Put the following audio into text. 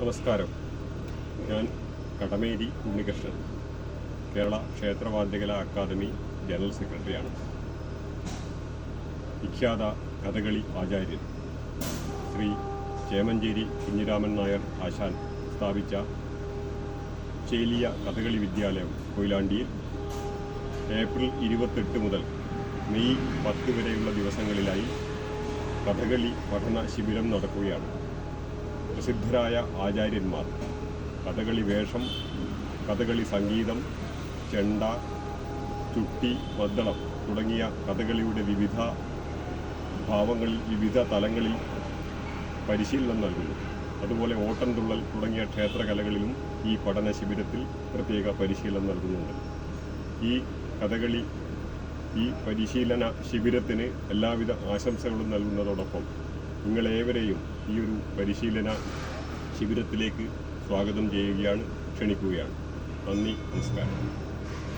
നമസ്കാരം. ഞാൻ കടമേരി ഉണ്ണികൃഷ്ണൻ കേരള ക്ഷേത്രവാദ്യകല അക്കാദമി ജനറൽ സെക്രട്ടറിയാണ്. വിഖ്യാത കഥകളി ആചാര്യൻ ശ്രീ ചേമഞ്ചേരി കുഞ്ഞിരാമൻ നായർ ആശാൻ സ്ഥാപിച്ച ചേലിയ കഥകളി വിദ്യാലയം കൊയിലാണ്ടിയിൽ ഏപ്രിൽ ഇരുപത്തെട്ട് മുതൽ മെയ് പത്ത് വരെയുള്ള ദിവസങ്ങളിലായി കഥകളി പഠന ശിബിരം നടക്കുകയാണ്. പ്രസിദ്ധരായ ആചാര്യന്മാർ. കഥകളി വേഷം കഥകളി സംഗീതം ചെണ്ട ചുട്ടി മദ്ദളം തുടങ്ങിയ കഥകളിയുടെ വിവിധ ഭാവങ്ങളിൽ വിവിധ തലങ്ങളിൽ പരിശീലനം നൽകുന്നു. അതുപോലെ ഓട്ടംതുള്ളൽ തുടങ്ങിയ ക്ഷേത്രകലകളിലും ഈ പഠന ശിബിരത്തിൽ പ്രത്യേക പരിശീലനം നൽകുന്നുണ്ട്. ഈ കഥകളി ഈ പരിശീലന ശിബിരത്തിന് എല്ലാവിധ ആശംസകളും നൽകുന്നതോടൊപ്പം നിങ്ങളേവരെയും ഈ ഒരു പരിശീലന ശിബിരത്തിലേക്ക് സ്വാഗതം ചെയ്യുകയാണ് ക്ഷണിക്കുകയാണ്. നന്ദി നമസ്കാരം.